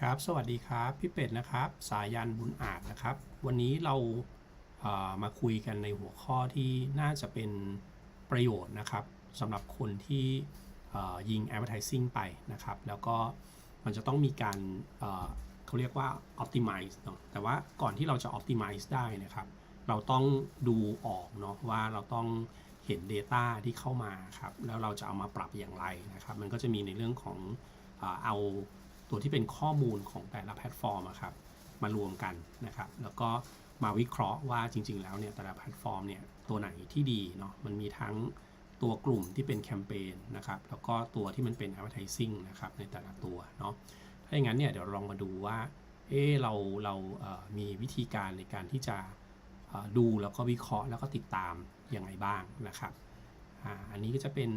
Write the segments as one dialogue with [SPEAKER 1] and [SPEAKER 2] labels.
[SPEAKER 1] ครับสวัสดีครับพี่เป็ดนะครับ สายันบุญอาจนะครับ วันนี้เราเอ่อมาคุยกันในหัวข้อที่น่าจะเป็นประโยชน์นะครับสำหรับคนที่เอ่อยิง advertising ไปนะครับ แล้วก็มันจะต้องมีการเอ่อเขาเรียกว่า optimize เนาะแต่ว่าก่อนที่เราจะ optimize ได้นะครับ เราต้องดูออกเนาะว่าเราต้องเห็น Data ที่เข้ามาครับแล้วเราจะเอามาปรับอย่างไรนะครับ มันก็จะมีในเรื่องของเอ่อเอา ตัวที่เป็นข้อมูลของแต่ละแพลตฟอร์มครับมารวมกันนะครับ แล้วก็มาวิเคราะห์ว่าจริง ๆ แล้วเนี่ยแต่ละแพลตฟอร์มเนี่ยตัวไหนที่ดีเนาะมันมีทั้งตัวกลุ่มที่เป็นแคมเปญนะครับแล้วก็ตัวที่มันเป็น advertising นะครับในแต่ละตัวเนาะถ้าอย่างนั้นเนี่ยเดี๋ยวลองมาดูว่าเออเราเราเอ่อมีวิธีการในการที่จะดูแล้วก็วิเคราะห์แล้วก็ติดตามยังไงบ้างนะครับออันนี้ก็จะเป็น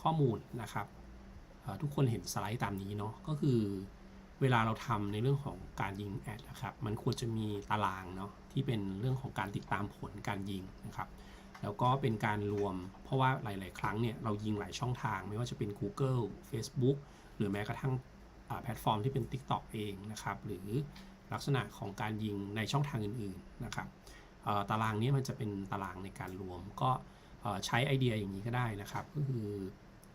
[SPEAKER 1] ข้อมูลนะครับ ทุกคนเห็นสไลด์ตามนี้เนาะก็คือเวลาเราทำในเรื่องของการยิงแอดนะครับมันควรจะมีตารางเนาะที่เป็นเรื่องของการติดตามผลการยิงนะครับแล้วก็เป็นการรวม เพราะว่าหลาย ๆ ครั้งเนี่ยเรายิงหลายช่องทาง ไม่ว่าจะเป็น Google Facebook หรือแม้กระทั่งแพลตฟอร์มที่เป็น TikTok เองนะครับหรือลักษณะของการยิงในช่องทางอื่น ๆ นะครับตารางนี้มันจะเป็นตารางในการรวม ก็ใช้ไอเดียอย่างนี้ก็ได้นะครับ ก็คือ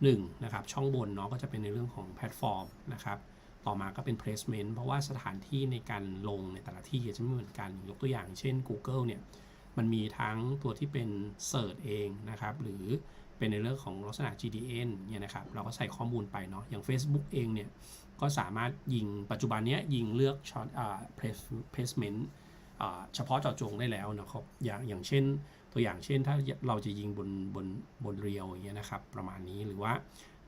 [SPEAKER 1] 1นะครับช่องบนเนาะก็จะเป็นในเรื่องของแพลตฟอร์มนะครับต่อมาก็เป็น placement เพราะว่าสถานที่ในการลงในแต่ละที่จะไม่เหมือนกันยกตัวอย่างเช่น Google เนี่ยมันมีทั้งตัวที่เป็น Search เองนะครับหรือเป็นในเรื่องของลักษณะ GDN เนี่ยนะครับเราก็ใส่ข้อมูลไปเนาะอย่าง Facebook เองเนี่ยก็สามารถยิงปัจจุบันนี้ยิงเลือกช็อตอ่า place- placement เฉพาะเจาะจงได้แล้วนะครับอย่างอย่างเช่น ตัวอย่างเช่นถ้าเราจะยิงบนบนบนเรียวอย่างเงี้ยนะครับประมาณนี้หรือว่า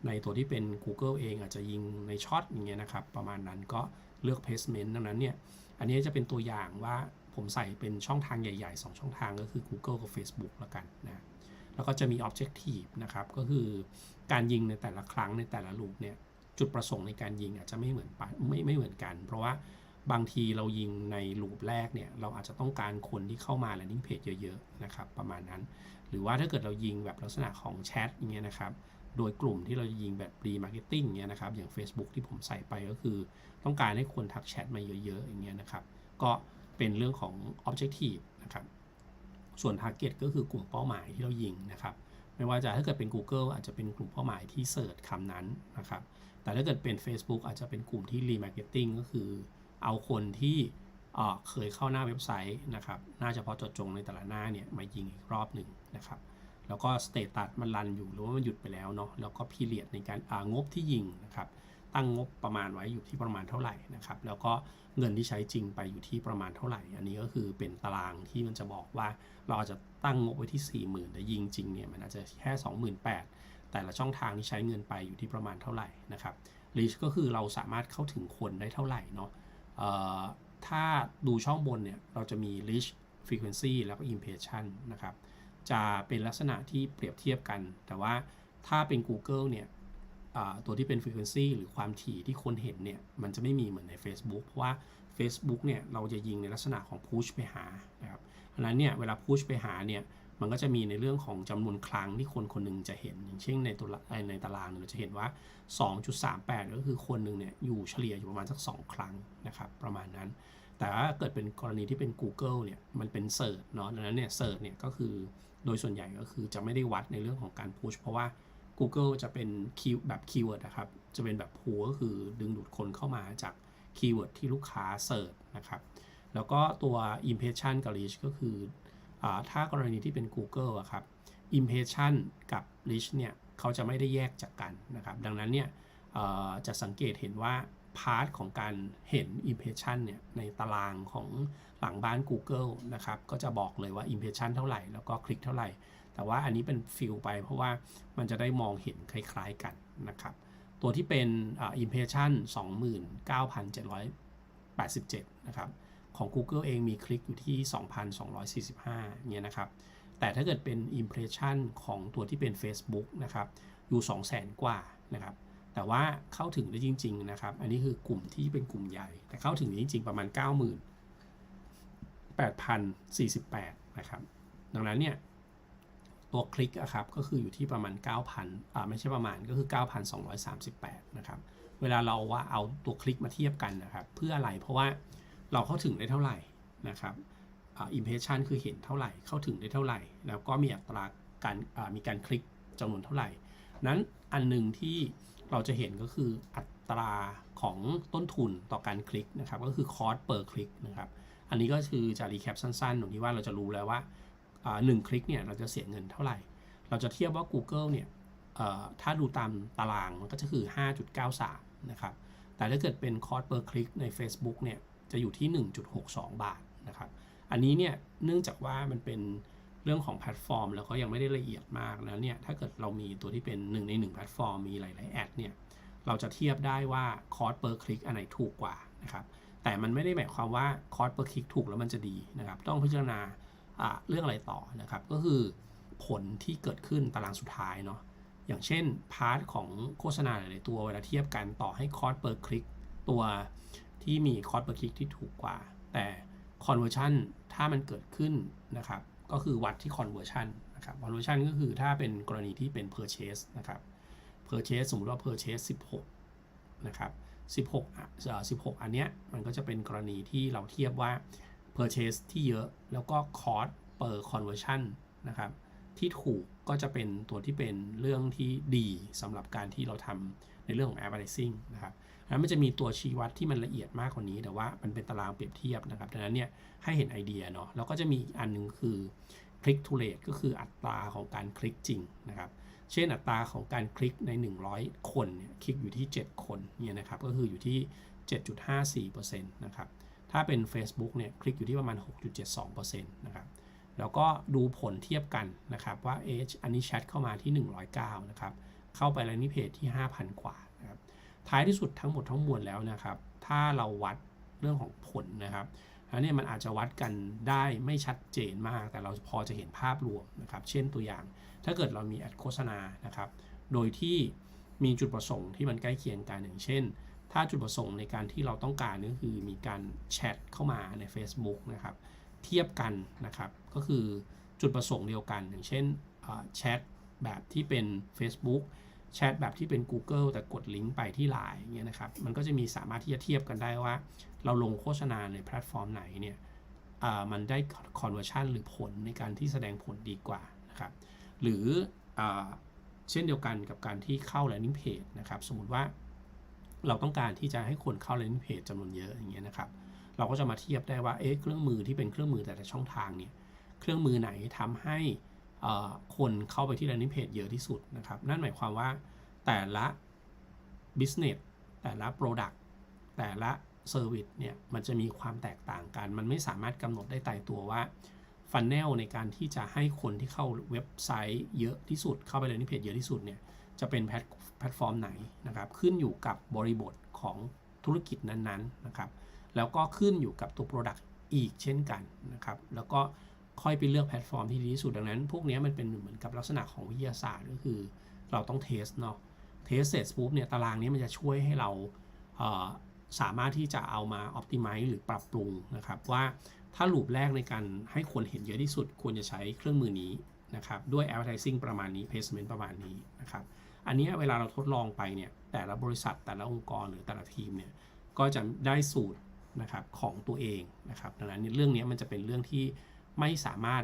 [SPEAKER 1] ในตัวที่เป็น Google เองอาจจะยิงในช็อตอย่างเงี้ยนะครับประมาณนั้นก็เลือก placement ดังนั้นเนี่ยอันนี้จะเป็นตัวอย่างว่าผมใส่เป็นช่องทางใหญ่ ๆ 2 ช่องทางก็คือ Google กับ Facebook แล้วกันนะแล้วก็จะมี objective นะครับก็คือการยิงในแต่ละครั้งในแต่ละลูปเนี่ยจุดประสงค์ในการยิงอาจจะไม่เหมือนไม่ไม่เหมือนกัน เพราะว่า บางทีเรายิงในลูปแรกเนี่ยเราอาจจะต้องการคนที่เข้ามา landing page เยอะๆนะครับประมาณนั้น หรือว่าถ้าเกิดเรายิงแบบลักษณะของแชทอย่างเงี้ยนะครับโดยกลุ่มที่เราจะยิงแบบ remarketing เงี้ยนะครับอย่าง Facebook ที่ผมใส่ไปก็คือ ต้องการให้คนทักแชทมาเยอะๆอย่างเงี้ยนะครับก็เป็นเรื่องของ objective นะครับส่วน target ก็คือกลุ่มเป้าหมายที่เรายิงนะครับไม่ว่าจะถ้าเกิดเป็น Google อาจจะเป็นกลุ่มเป้าหมายที่เสิร์ชคำนั้นนะครับแต่ถ้าเกิดเป็น Facebook อาจจะเป็นกลุ่มที่ remarketing ก็คือ เอาคนที่เคยเข้าหน้าเว็บไซต์นะครับหน้าเฉพาะเจาะจงในแต่ละหน้าเนี่ยมายิงอีกรอบหนึ่งนะครับแล้วก็สเตตัสมันรันอยู่หรือว่ามันหยุดไปแล้วเนาะแล้วก็พีเรียดในการางบที่ยิงนะครับตั้งงบประมาณไว้อยู่ที่ประมาณเท่าไหร่นะครับแล้วก็เงินที่ใช้จริงไปอยู่ที่ประมาณเท่าไหร่ อันนี้ก็คือเป็นตารางที่มันจะบอกว่าเราจะตั้งงบไว้ที่ 40,000 แต่ยิงจริงเนี่ยมันอาจจะแค่ 28,000 แต่ละช่องทางที่ใช้เงินไปอยู่ที่ประมาณเท่าไหร่นะครับรีชก็คือเราสามารถเข้าถึงคนได้เท่าไหร่เนาะ ถ้าดูช่องบนเนี่ย เราจะมี reach frequency แล้วก็ impression นะครับ จะเป็นลักษณะที่เปรียบเทียบกัน แต่ว่าถ้าเป็น Google เนี่ยตัวที่เป็น frequency หรือความถี่ที่คนเห็นเนี่ย มันจะไม่มีเหมือนใน Facebook เพราะว่า Facebook เนี่ย เราจะยิงในลักษณะของ push ไปหานะครับอันนั้นเนี่ย เวลา push ไปหาเนี่ย มันก็จะมีในเรื่องของจำนวนครั้งที่คนคนหนึ่งจะเห็น อย่างเช่นในตัวในตารางเนี่ยเราจะเห็นว่า 2.38 ก็คือคนหนึ่งเนี่ยอยู่เฉลี่ยอยู่ประมาณสัก 2 ครั้งนะครับประมาณนั้น แต่ถ้าเกิดเป็นกรณีที่เป็น Google เนี่ยมันเป็นเสิร์ชเนาะดังนั้นเนี่ยเสิร์ชเนี่ยก็คือโดยส่วนใหญ่ก็คือจะไม่ได้วัดในเรื่องของการพุชเพราะว่า Google จะเป็นคีย์แบบคีย์เวิร์ดนะครับ จะเป็นแบบพูก็คือดึงดูดคนเข้ามาจากคีย์เวิร์ดที่ลูกค้าเสิร์ชนะครับ แล้วก็ตัว impression กับ reach ก็คือ ถ้ากรณีที่เป็น Google อะครับ impression กับ reach เนี่ยเขาจะไม่ได้แยกจากกันนะครับ ดังนั้นเนี่ยจะสังเกตเห็นว่าพาร์ทของการเห็น impression เนี่ยในตารางของหลังบ้าน Google นะครับ ก็จะบอกเลยว่า impression เท่าไหร่ แล้วก็คลิกเท่าไหร่ แต่ว่าอันนี้เป็นฟิลไปเพราะว่ามันจะได้มองเห็นคล้ายๆกันนะครับ ตัวที่เป็นอ่า impression 29,787 นะครับ ของ Google เองมีคลิกอยู่ที่ 2,245เนี่ยนะครับ แต่ถ้าเกิดเป็น impression ของตัวที่เป็น Facebook นะครับ อยู่ 200,000 กว่านะครับ แต่ว่าเข้าถึงได้จริง ๆ นะครับ อันนี้คือกลุ่มที่เป็นกลุ่มใหญ่ แต่เข้าถึงจริง ๆ ประมาณ90,000 8,048 นะครับ ดังนั้นเนี่ยตัวคลิกอะครับก็คืออยู่ที่ประมาณ 9,000อ่าไม่ใช่ประมาณก็คือ 9,238 นะครับ เวลาเราว่าเอาตัวคลิกมาเทียบกันนะครับ เพื่ออะไรเพราะว่า เราเข้าถึงได้เท่าไหร่นะครับอิมเพรสชันคือเห็นเท่าไหร่ เข้าถึงได้เท่าไหร่ แล้วก็มีอัตราการมีการคลิกจำนวนเท่าไหร่ นั้นอันหนึ่งที่เราจะเห็นก็คืออัตราของต้นทุนต่อการคลิกนะครับ ก็คือคอร์ส per คลิกนะครับ อันนี้ก็คือจะรีแคปสั้นๆตรงที่ว่าเราจะรู้แล้วว่าหนึ่งคลิกเนี่ยเราจะเสียเงินเท่าไหร่ เราจะเทียบว่า Google เนี่ยถ้าดูตามตารางมันก็จะคือ 5.93 นะครับ แต่ถ้าเกิดเป็นคอร์ส per คลิกใน Facebook เนี่ย จะอยู่ที่ 1.62 บาทนะครับ อันนี้เนี่ยเนื่องจากว่ามันเป็นเรื่องของแพลตฟอร์ม แล้วก็ยังไม่ได้ละเอียดมากแล้วเนี่ยถ้าเกิดเรามีตัวที่เป็น 1 ใน 1 แพลตฟอร์ม มีหลาย ๆ แอดเนี่ยเราจะเทียบได้ว่าคอส per คลิกอันไหนถูกกว่านะครับแต่มันไม่ได้หมายความว่าคอส per คลิกถูกแล้วมันจะดีนะครับ ต้องพิจารณาเรื่องอะไรต่อนะครับ ก็คือผลที่เกิดขึ้นตารางสุดท้ายเนาะอย่างเช่นพาร์ทของโฆษณาหลาย ๆ ตัวเวลาเทียบกันต่อให้คอส per คลิกตัว ที่มีคอส per คลิกที่ถูกกว่า แต่ conversion ถ้ามันเกิดขึ้นนะครับ ก็คือวัดที่ conversion นะครับ conversion ก็คือถ้าเป็นกรณีที่เป็น purchase นะครับ purchase สมมติว่า purchase 16 นะครับ 16อะ16 อันเนี้ยมันก็จะเป็นกรณีที่เราเทียบว่า purchase ที่เยอะแล้วก็ cost per conversion นะครับที่ถูกก็จะเป็นตัวที่เป็นเรื่องที่ดีสำหรับการที่เราทำในเรื่องของ advertising นะครับ แล้วมันจะมีตัวชี้วัดที่มันละเอียดมากกว่านี้ แต่ว่ามันเป็นตารางเปรียบเทียบนะครับดังนั้นเนี่ยให้เห็นไอเดียเนาะแล้วก็จะมีอีกอันหนึงคือ click to rate ก็คืออัตราของการคลิกจริงนะครับเช่นอัตราของการคลิกใน 100 คนเนี่ยคลิกอยู่ที่ 7 คนเนี่ยนะครับก็คืออยู่ที่ 7.54%นะครับถ้าเป็น Facebook เนี่ยคลิกอยู่ที่ประมาณ 6.72%นะครับแล้วก็ดูผลเทียบกันนะครับว่าเอชอันนี้แชทเข้ามาที่ 109นะครับเข้าไปแล้วนี่เพจที่ 5,000 กว่านะครับ ท้ายที่สุดทั้งหมดทั้งมวลแล้วนะครับ ถ้าเราวัดเรื่องของผลนะครับอันนี้มันอาจจะวัดกันได้ไม่ชัดเจนมาก แต่เราพอจะเห็นภาพรวมนะครับ เช่นตัวอย่าง ถ้าเกิดเรามีแอดโฆษณานะครับ โดยที่มีจุดประสงค์ที่มันใกล้เคียงกันอย่างเช่น ถ้าจุดประสงค์ในการที่เราต้องการก็คือมีการแชทเข้ามาใน Facebook นะครับ เทียบกันนะครับ ก็คือจุดประสงค์เดียวกัน อย่างเช่นแชทแบบที่เป็น Facebook แชทแบบที่เป็น Google แต่กดลิงก์ไปที่ Line อย่างเงี้ยนะครับ มันก็จะมีสามารถที่จะเทียบกันได้ว่า เราลงโฆษณาในแพลตฟอร์มไหนเนี่ยมันได้ conversion หรือผลในการที่แสดงผลดีกว่านะครับ หรืออเช่นเดียวกันกับการที่เข้า landing page นะครับ สมมติว่าเราต้องการที่จะให้คนเข้า landing page จำนวนเยอะอย่างเงี้ยนะครับ เราก็จะมาเทียบได้ว่า เอ๊ะ เครื่องมือที่เป็นเครื่องมือแต่ละช่องทางเนี่ย เครื่องมือไหนทำให้ คนเข้าไปที่ landing page เยอะที่สุดนะครับ นั่นหมายความว่าแต่ละ business แต่ละ product แต่ละ service เนี่ยมันจะมีความแตกต่างกัน มันไม่สามารถกำหนดได้ตายตัวว่าฟันแนลในการที่จะให้คนที่เข้าเว็บไซต์เยอะที่สุด เข้าไป landing page เยอะที่สุดเนี่ยจะเป็นแพลตแพลตฟอร์มไหนนะครับ ขึ้นอยู่กับบริบทของธุรกิจนั้นๆนะครับ แล้วก็ขึ้นอยู่กับตัว Product อีกเช่นกันนะครับ แล้วก็ ค่อยไปเลือกแพลตฟอร์มที่ดีที่สุดดังนั้น พวกนี้มันเป็นเหมือนกับลักษณะของวิทยาศาสตร์ก็คือเราต้องเทสเนาะเทสเสร็จปุ๊บเนี่ยตารางนี้มันจะช่วยให้เราเสามารถที่จะเอามา optimize หรือปรับปรุงนะครับว่าถ้าลูปแรกในการให้คนเห็นเยอะที่สุด ควรจะใช้เครื่องมือนี้นะครับด้วย advertising ประมาณนี้ placement ประมาณนี้นะครับอันนี้เวลาเราทดลองไปเนี่ยแต่ละบริษัทแต่ละองค์กรหรือแต่ละทีมเนี่ยก็จะได้สูตรนะครับของตัวเองนะครับดังนั้นเรื่องนี้มันจะเป็นเรื่องที่ ไม่สามารถ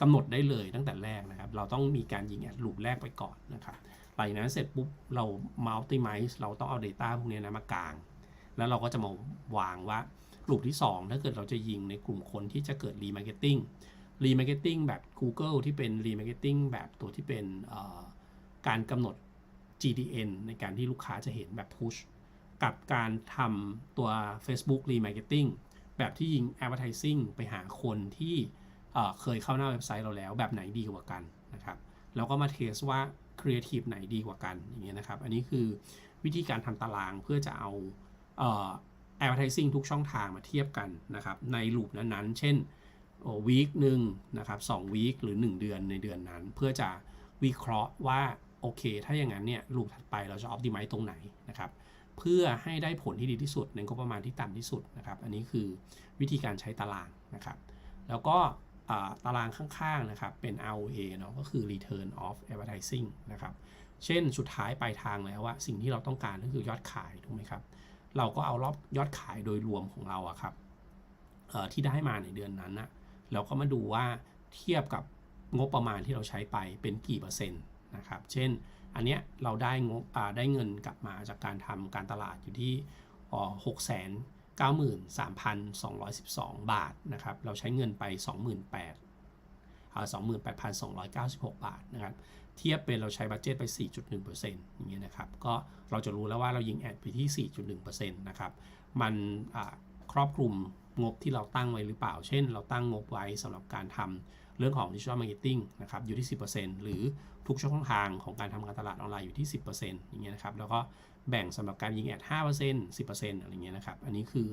[SPEAKER 1] กำหนดได้เลยตั้งแต่แรกนะครับ เราต้องมีการยิงแอดลูปแรกไปก่อนนะครับหลังจากนั้นเสร็จปุ๊บเรามา optimize เราต้องเอา Data พวกนี้นะมากลาง แล้วเราก็จะมาวางว่าลูปที่ 2 ถ้าเกิดเราจะยิงในกลุ่มคนที่จะเกิด remarketing remarketing แบบ Google ที่เป็น remarketing แบบตัวที่เป็นการกำหนด GDN ในการที่ลูกค้าจะเห็นแบบ push กับการทำตัว Facebook remarketing แบบที่ยิง advertising ไปหาคนที่เคยเข้าหน้าเว็บไซต์เราแล้ว แบบไหนดีกว่ากันนะครับแล้วก็มาเทสว่า creative ไหนดีกว่ากันอย่างเงี้ยนะครับ อันนี้คือวิธีการทำตารางเพื่อจะเอาเออ advertising ทุกช่องทางมาเทียบกันนะครับในลูปนั้นๆ เช่นวีคหนึ่งนะครับสองวีคหรือ 1 เดือนในเดือนนั้น เพื่อจะวิเคราะห์ว่า โอเค ถ้าอย่างนั้นเนี่ยลูปถัดไปเราจะ optimize ตรงไหนนะครับ เพื่อให้ได้ผลที่ดีที่สุดในงบประมาณที่ต่ำที่สุดนะครับ อันนี้คือวิธีการใช้ตารางนะครับ แล้วก็ตารางข้างๆนะครับเป็น ROA เนาะก็คือ Return of Advertising นะครับ เช่นสุดท้ายปลายทางแล้วว่าสิ่งที่เราต้องการก็คือยอดขายถูกไหมครับ เราก็เอารอบยอดขายโดยรวมของเราอะครับที่ได้มาในเดือนนั้นนะเราก็มาดูว่าเทียบกับงบประมาณที่เราใช้ไปเป็นกี่เปอร์เซ็นต์นะครับ เช่น อันเนี้ยเราได้งบได้เงินกลับมาจากการทำการตลาดอยู่ที่หกแสนเก้าหมื่นสามพันสองร้อยสิบสองบาทนะครับ เราใช้เงินไปสองหมื่นแปดสองหมื่นแปดพันสองร้อยเก้าสิบหกบาทนะครับ เทียบเป็นเราใช้บัตเจตไป 4.1%อย่างเงี้ยนะครับ ก็เราจะรู้แล้วว่าเรายิงแอดไปที่ 4.1%นะครับ มันครอบคลุมงบที่เราตั้งไว้หรือเปล่า เช่น เราตั้งงบไว้สำหรับการทำ เรื่องของ Digital Marketing นะครับอยู่ที่ 10%หรือทุกช่องทางของการทำการตลาดออนไลน์อยู่ที่ 10%อย่างเงี้ยนะครับแล้วก็แบ่งสำหรับการยิงแอด 5% 10%อะไรเงี้ยนะครับ อันนี้คือ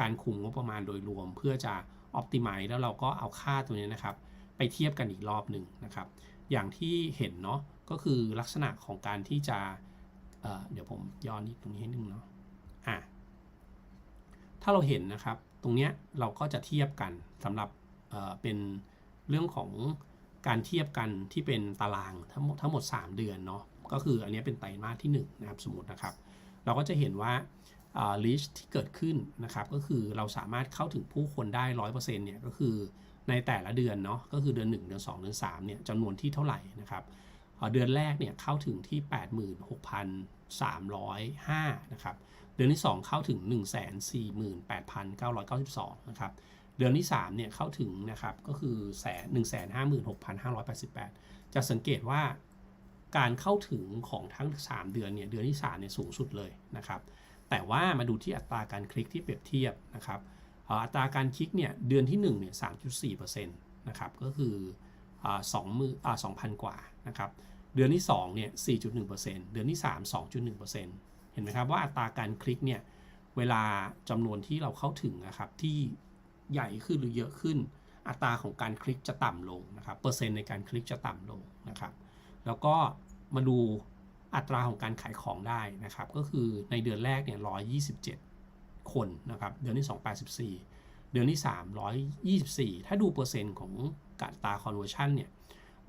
[SPEAKER 1] การคุมงบประมาณโดยรวมเพื่อจะ Optimize แล้วเราก็เอาค่าตัวนี้นะครับ ไปเทียบกันอีกรอบหนึ่งนะครับ อย่างที่เห็นเนาะก็คือลักษณะของการที่จะเเดี๋ยวผมย้อนนิดตรงนี้ให้นึงเนาะอะถ้าเราเห็นนะครับ ตรงเนี้ยเราก็จะเทียบกันสำหรับเเป็น เรื่องของการเทียบกันที่เป็นตารางทั้งหมดทั้งหมด 3 เดือนเนาะก็คืออันนี้เป็นไตรมาสที่ 1 นะครับสมมตินะครับ เราก็จะเห็นว่าลิชที่เกิดขึ้นนะครับก็คือเราสามารถเข้าถึงผู้คนได้ 100%เนี่ยก็คือในแต่ละเดือนเนาะก็คือเดือน 1 เดือน 2 เดือน3เนี่ยจำนวนที่เท่าไหร่นะครับเดือนแรกเนี่ยเข้าถึงที่ 86,305 นะครับ เดือนที่ 2 เข้าถึง 148,992 นะครับ เดือนที่3เนี่ยเข้าถึงนะครับก็คือแสน156,588จะสังเกตว่าการเข้าถึงของทั้ง 3 เดือนเนี่ยเดือนที่3เนี่ยสูงสุดเลยนะครับ แต่ว่ามาดูที่อัตราการคลิกที่เปรียบเทียบนะครับอัตราการคลิกเนี่ยเดือนที่1เนี่ย3.4%นะครับก็คือสองมืออ่าสองพันกว่านะครับเดือนที่2เนี่ย4.1%เดือนที่3 2.1%เห็นไหมครับว่าอัตราการคลิกเนี่ยเวลาจำนวนที่เราเข้าถึงนะครับที่ ใหญ่ขึ้นหรือเยอะขึ้น อัตราของการคลิกจะต่ำลงนะครับเปอร์เซ็นต์ในการคลิกจะต่ำลงนะครับ แล้วก็มาดูอัตราของการขายของได้นะครับ ก็คือในเดือนแรกเนี่ย127คนนะครับ เดือนที่2 84เดือนที่3 124ถ้าดูเปอร์เซ็นต์ของการตา conversion เนี่ย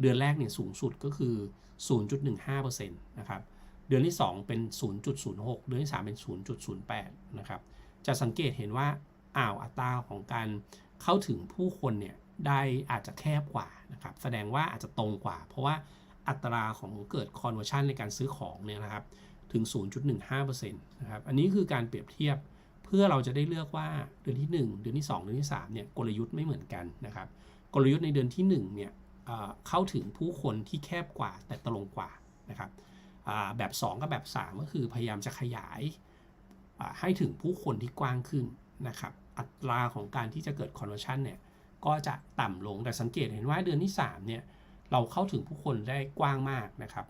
[SPEAKER 1] เดือนแรกเนี่ยสูงสุดก็คือ 0.15%นะครับ เดือนที่ 2 เป็น 0.06 เดือนที่ 3 เป็น 0.08 นะครับ จะสังเกตเห็นว่า อ้าวอัตราของการเข้าถึงผู้คนเนี่ยได้อาจจะแคบกว่านะครับแสดงว่าอาจจะตรงกว่า เพราะว่าอัตราของเกิด conversion ในการซื้อของเนี่ยนะครับถึง 0.15%นะครับอันนี้คือการเปรียบเทียบเพื่อเราจะได้เลือกว่าเดือนที่ 1 เดือนที่ 2 เดือนที่3เนี่ยกลยุทธ์ไม่เหมือนกันนะครับกลยุทธ์ในเดือนที่1เนี่ยเข้าถึงผู้คนที่แคบกว่าแต่ตรงกว่านะครับแบบ 2 กับแบบ 3 ก็คือพยายามจะขยายให้ถึงผู้คนที่กว้างขึ้นนะครับ อัตราของการที่จะเกิด conversion เนี่ยก็จะต่ำลงแต่สังเกตเห็นว่าเดือนที่3เนี่ยเราเข้าถึงผู้คนได้กว้างมากนะครับ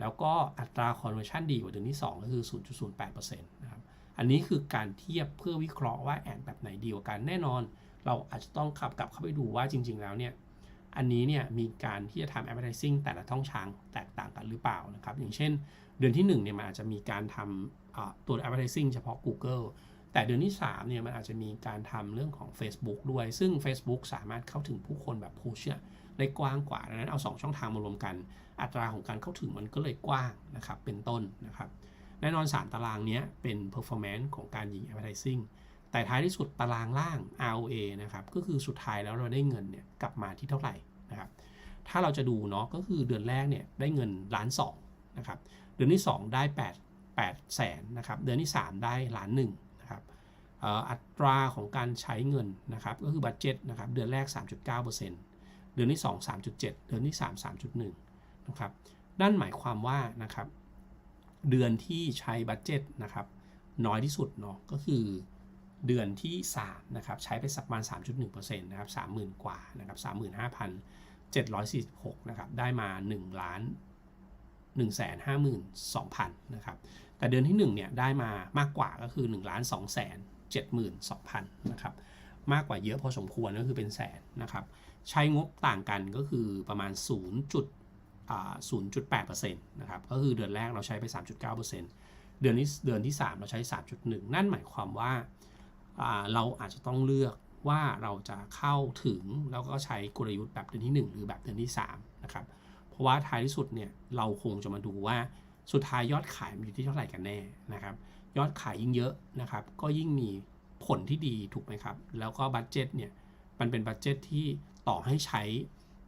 [SPEAKER 1] แล้วก็อัตรา conversion ดีกว่าเดือนที่ 2 ก็คือ 0.08%นะครับอันนี้คือการเทียบเพื่อวิเคราะห์ว่าแอดแบบไหนดีกว่ากันแน่นอน เราอาจจะต้องขับกลับเข้าไปดูว่าจริง ๆ แล้วเนี่ยอันนี้เนี่ยมีการที่จะทำ advertising แต่ละช่องทางแตกต่างกันหรือเปล่านะครับ อย่างเช่น เดือนที่1เนี่ยมันอาจจะมีการทำตัว advertising เฉพาะ Google แต่เดือนที่3เนี่ยมันอาจจะมีการทำเรื่องของ Facebook ด้วย ซึ่ง Facebook สามารถเข้าถึงผู้คนแบบผู้เชื่อได้กว้างกว่าดังนั้นเอา 2 ช่องทางมารวมกัน อัตราของการเข้าถึงมันก็เลยกว้างนะครับเป็นต้นนะครับแน่นอน 3 ตารางนี้เป็น performance ของการยิง advertising แต่ท้ายที่สุดตารางล่าง ROA นะครับก็คือสุดท้ายแล้วเราได้เงินเนี่ยกลับมาที่เท่าไหร่นะครับถ้าเราจะดูเนาะก็คือเดือนแรกเนี่ยได้เงินล้านสองนะครับเดือนที่ 2 ได้8 8แสนนะครับเดือนที่ 3 ได้ล้านหนึ่ง อัตราของการใช้เงินนะครับก็คือบัตเจ็ตนะครับเดือนแรก 3.9%เดือนที่ 2 3.7 เดือนที่ 3 3.1นะครับนั่นหมายความว่านะครับเดือนที่ใช้บัตเจ็ตนะครับน้อยที่สุดเนาะก็คือเดือนที่3นะครับใช้ไปสักประมาณ 3.1%นะครับ30,000 กว่านะครับ35,746นะครับได้มา 1 ล้าน152,000นะครับแต่เดือนที่1เนี่ยได้มามากกว่าก็คือ1ล้าน2 7 2 0 0 0นะครับมากกว่าเยอะพอสมควรก็คือเป็นแสนนะครับใช้งบต่างกันก็คือประมาณ 0. 0.8%นะครับก็คือเดือนแรกเราใช้ไป 3.9%เดือนนี้เดือนที่ 3 เราใช้ 3.1 นั่นหมายความว่าเราอาจจะต้องเลือกว่าเราจะเข้าถึงแล้วก็ใช้กลยุทธ์แบบเดือนที่ 1 หรือแบบเดือนที่3นะครับเพราะว่าท้ายที่สุดเนี่ยเราคงจะมาดูว่าสุดท้ายยอดขายมันอยู่ที่เท่าไหร่กันแน่นะครับ ยอดขายยิ่งเยอะนะครับ ก็ยิ่งมีผลที่ดีถูกไหมครับ แล้วก็บัตเจ็ตเนี่ย มันเป็นบัตเจ็ตที่ต่อให้ใช้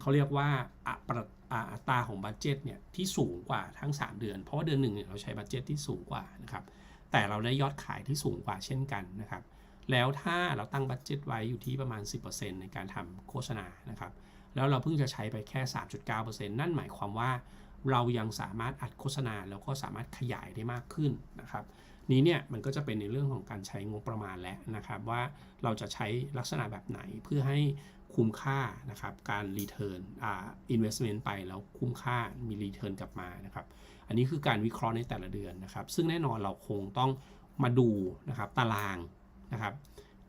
[SPEAKER 1] เขาเรียกว่าอัตราของบัตเจ็ตเนี่ยที่สูงกว่าทั้ง 3 เดือน เพราะว่าเดือนหนึ่งเนี่ยเราใช้บัตเจ็ตที่สูงกว่านะครับ แต่เราได้ยอดขายที่สูงกว่าเช่นกันนะครับ แล้วถ้าเราตั้งบัตเจ็ตไว้อยู่ที่ประมาณ 10%ในการทำโฆษณานะครับ แล้วเราเพิ่งจะใช้ไปแค่ 3.9%นั่นหมายความว่าเรายังสามารถอัดโฆษณาแล้วก็สามารถขยายได้มากขึ้นนะครับ นี้เนี่ยมันก็จะเป็นในเรื่องของการใช้งบประมาณแล้วนะครับว่าเราจะใช้ลักษณะแบบไหนเพื่อให้คุ้มค่านะครับการรีเทิร์นอ่า investment ไปแล้วคุ้มค่ามีรีเทิร์นกลับมานะครับอันนี้คือการวิเคราะห์ในแต่ละเดือนนะครับ ซึ่งแน่นอนเราคงต้องมาดูนะครับตารางนะครับ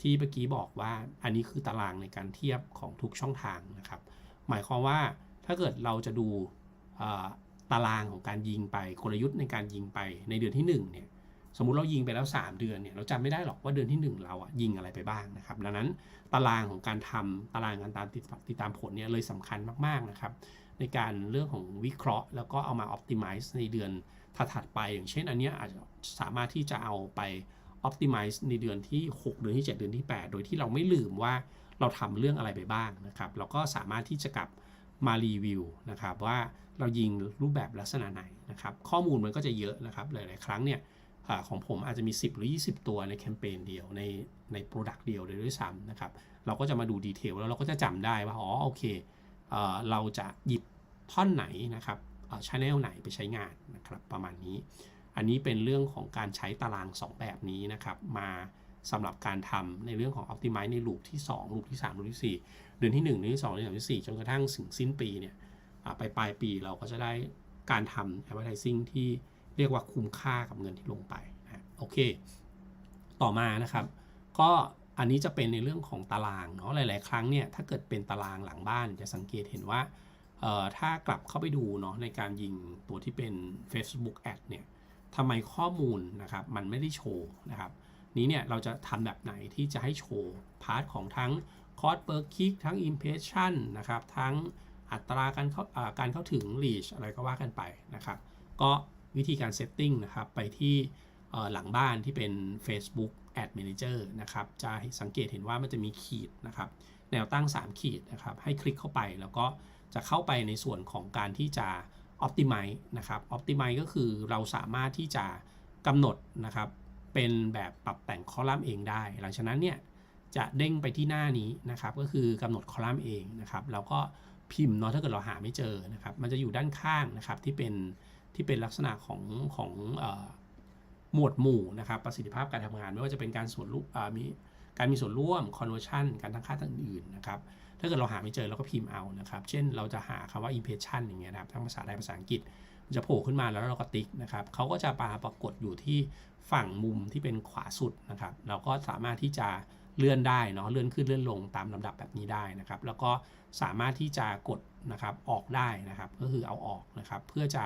[SPEAKER 1] ที่เมื่อกี้บอกว่าอันนี้คือตารางในการเทียบของทุกช่องทางนะครับ หมายความว่าถ้าเกิดเราจะดูตารางของการยิงไปกลยุทธ์ในการยิงไปในเดือนที่1เนี่ย สมมุติเรายิงไปแล้ว 3 เดือนเนี่ยเราจำไม่ได้หรอกว่าเดือนที่ 1 เราอะยิงอะไรไปบ้างนะครับ ดังนั้นตารางของการทำตารางการตามติดตามผลเนี่ยเลยสำคัญมาก ๆ นะครับ ในการเรื่องของวิเคราะห์ แล้วก็เอามา optimize ในเดือนถัดๆไป อย่างเช่นอันนี้อาจจะสามารถที่จะเอาไป optimize ในเดือนที่ 6 เดือนที่ 7 เดือนที่ 8 โดยที่เราไม่ลืมว่าเราทำเรื่องอะไรไปบ้างนะครับเราก็สามารถที่จะกลับมารีวิวนะครับว่าเรายิงรูปแบบลักษณะไหนนะครับข้อมูลมันก็จะเยอะนะครับหลาย ๆ ครั้งเนี่ย ของผมอาจจะมี 10 หรือ 20 ตัวในแคมเปญเดียวในในโปรดักต์เดียวเลยด้วยซ้ำนะครับ เราก็จะมาดูดีเทลแล้วเราก็จะจำได้ว่า อ๋อ โอเคเเราจะหยิบท่อนไหนนะครับชแนลไหนไปใช้งานนะครับประมาณนี้ อันนี้เป็นเรื่องของการใช้ตาราง 2 แบบนี้นะครับ มาสำหรับการทำในเรื่องของ Optimize ในลูปที่2ลูปที่3ลูปที่4 เดือนที่ 1 เดือนที่2เดือนที่ 4 จนกระทั่งถึงสิ้นปีเนี่ยไปปลายปีเราก็จะได้การทำ advertising ที่ เรียกว่าคุ้มค่ากับเงินที่ลงไปนะโอเค ต่อมานะครับ ก็อันนี้จะเป็นในเรื่องของตารางเนาะหลาย ๆ ครั้งเนี่ยถ้าเกิดเป็นตารางหลังบ้านจะสังเกตเห็นว่าถ้ากลับเข้าไปดูเนาะในการยิงตัวที่เป็น Facebook Ad เนี่ยทำไมข้อมูลนะครับมันไม่ได้โชว์นะครับนี้เนี่ยเราจะทำแบบไหนที่จะให้โชว์พาร์ทของทั้งคอร์สเปอร์คิกทั้ง Impression นะครับทั้งอัตราการเข้าการเข้าถึง reach อะไรก็ว่ากันไปนะครับ ก็ วิธีการเซตติ้งนะครับ ไปที่หลังบ้านที่เป็น Facebook Ad Manager นะครับ จะสังเกตเห็นว่ามันจะมีขีดนะครับ แนวตั้ง 3 ขีดนะครับ ให้คลิกเข้าไปแล้วก็จะเข้าไปในส่วนของการที่จะ Optimize นะครับ Optimize ก็คือเราสามารถที่จะกำหนดนะครับ เป็นแบบปรับแต่งคอลัมน์เองได้ หลังจากนั้นเนี่ยจะเด้งไปที่หน้านี้นะครับ ก็คือกำหนดคอลัมน์เองนะครับ แล้วก็พิมพ์เนาะถ้าเกิดเราหาไม่เจอนะครับ มันจะอยู่ด้านข้างนะครับที่เป็น ที่เป็นลักษณะของของหมวดหมู่นะครับประสิทธิภาพการทำงาน ไม่ว่าจะเป็นการส่วนรูปมีการมีส่วนร่วม conversion การตั้งค่าต่างๆนนะครับถ้าเกิดเราหาไม่เจอเราก็พิมพ์เอานะครับเช่นเราจะหาคำว่า impression อย่างเงี้ยนะครับทั้งภาษาไทยภาษาอังกฤษจะโผล่ขึ้นมาแล้วเราก็ติ๊กนะครับเขาก็จะปาปรากฏอยู่ที่ฝั่งมุมที่เป็นขวาสุดนะครับเราก็สามารถที่จะเลื่อนได้เนาะเลื่อนขึ้นเลื่อนลงตามลำดับแบบนี้ได้นะครับ แล้วก็สามารถที่จะกดนะครับออกได้นะครับ ก็คือเอาออกนะครับ เพื่อจะ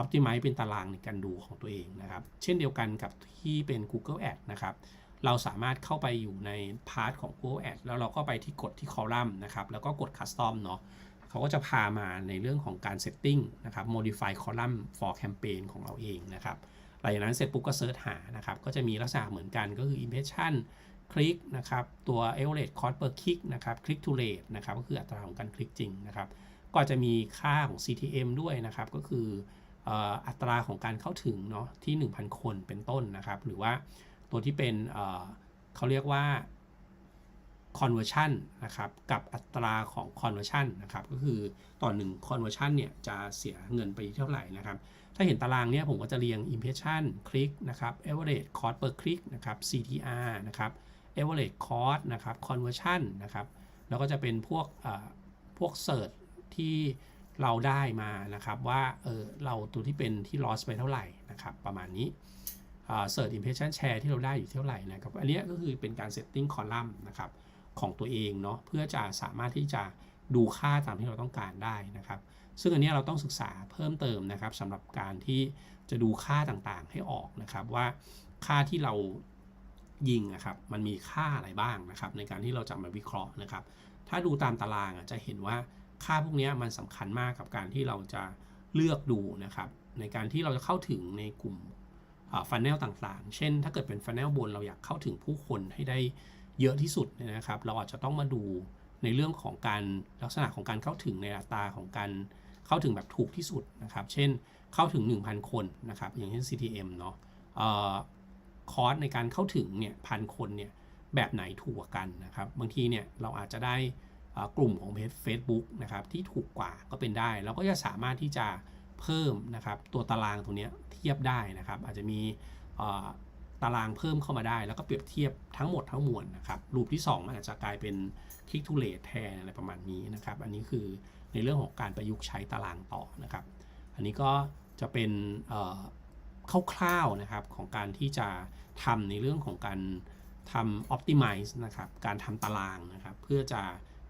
[SPEAKER 1] Optimize เป็นตารางในการดูของตัวเองนะครับ เช่นเดียวกันกับที่เป็น Google Ad นะครับ เราสามารถเข้าไปอยู่ในพาร์ทของ Google Ad แล้วเราก็ไปที่กดที่คอลัมน์นะครับ แล้วก็กด Custom เนาะเขาก็จะพามาในเรื่องของการ Setting นะครับ Modify Column for Campaign ของเราเองนะครับหลังจากนั้นเสร็จปุ๊บก็เซิร์ชหานะครับ ก็จะมีลักษณะเหมือนกันก็คือ Impression คลิกนะครับ ตัว average cost per click นะครับ click to rate นะครับ ก็คืออัตราของการคลิกจริงนะครับ ก็จะมีค่าของ CTM ด้วยนะครับ ก็คือ อัตราของการเข้าถึงเนาะที่ 1,000 คนเป็นต้นนะครับ หรือว่าตัวที่เป็นเขาเรียกว่า conversion นะครับกับอัตราของ conversion นะครับก็คือต่อ1 conversion เนี่ยจะเสียเงินไปเท่าไหร่นะครับ ถ้าเห็นตารางเนี่ยผมก็จะเรียง impression คลิกนะครับ average cost per click นะครับ CTR นะครับ average cost นะครับ conversion นะครับแล้วก็จะเป็นพวกพวก search ที่ เราได้มานะครับว่าเออเราตัวที่เป็นที่ loss ไปเท่าไหร่นะครับประมาณนี้ search impression share ที่เราได้อยู่เท่าไหร่นะครับอันนี้ก็คือเป็นการ setting column นะครับของตัวเองเนาะเพื่อจะสามารถที่จะดูค่าตามที่เราต้องการได้นะครับ ซึ่งอันนี้เราต้องศึกษาเพิ่มเติมนะครับสำหรับการที่จะดูค่าต่างๆให้ออกนะครับว่าค่าที่เรายิงนะครับมันมีค่าอะไรบ้างนะครับในการที่เราจะมาวิเคราะห์นะครับ ถ้าดูตามตารางอะจะเห็นว่า ค่าพวกนี้มันสำคัญมากกับการที่เราจะเลือกดูนะครับในการที่เราจะเข้าถึงในกลุ่มฟันแนลต่างๆ เช่น ถ้าเกิดเป็นฟันแนลบนเราอยากเข้าถึงผู้คนให้ได้เยอะที่สุดนะครับ เราอาจจะต้องมาดูในเรื่องของการลักษณะของการเข้าถึงในอัตราของการเข้าถึงแบบถูกที่สุดนะครับ เช่นเข้าถึง 1,000 คนนะครับ อย่างเช่น CTM เนาะคอร์สในการเข้าถึงเนี่ยพันคนเนี่ยแบบไหนถูกกว่ากันนะครับ บางทีเนี่ยเราอาจจะได้ กลุ่มของเพจ Facebook นะครับที่ถูกกว่าก็เป็นได้ เราก็จะสามารถที่จะเพิ่มนะครับตัวตารางตรงนี้เทียบได้นะครับ อาจจะมีตารางเพิ่มเข้ามาได้ แล้วก็เปรียบเทียบทั้งหมดทั้งมวลนะครับรูปที่ 2 มันอาจจะกลายเป็นคลิกทูเลทแทนอะไรประมาณนี้นะครับ อันนี้คือในเรื่องของการประยุกต์ใช้ตารางต่อนะครับ อันนี้ก็จะเป็นคร่าวๆนะครับของการที่จะทำในเรื่องของการทำ optimize นะครับการทำตารางนะครับ เพื่อจะ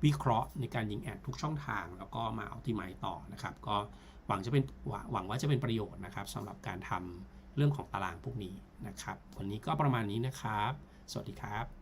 [SPEAKER 1] วิเคราะห์ในการยิงแอดทุกช่องทาง แล้วก็มา optimize ต่อนะครับ ก็หวังจะเป็นหวังหวังว่าจะเป็นประโยชน์นะครับสำหรับการทำเรื่องของตารางพวกนี้นะครับ วันนี้ก็ประมาณนี้นะครับ สวัสดีครับ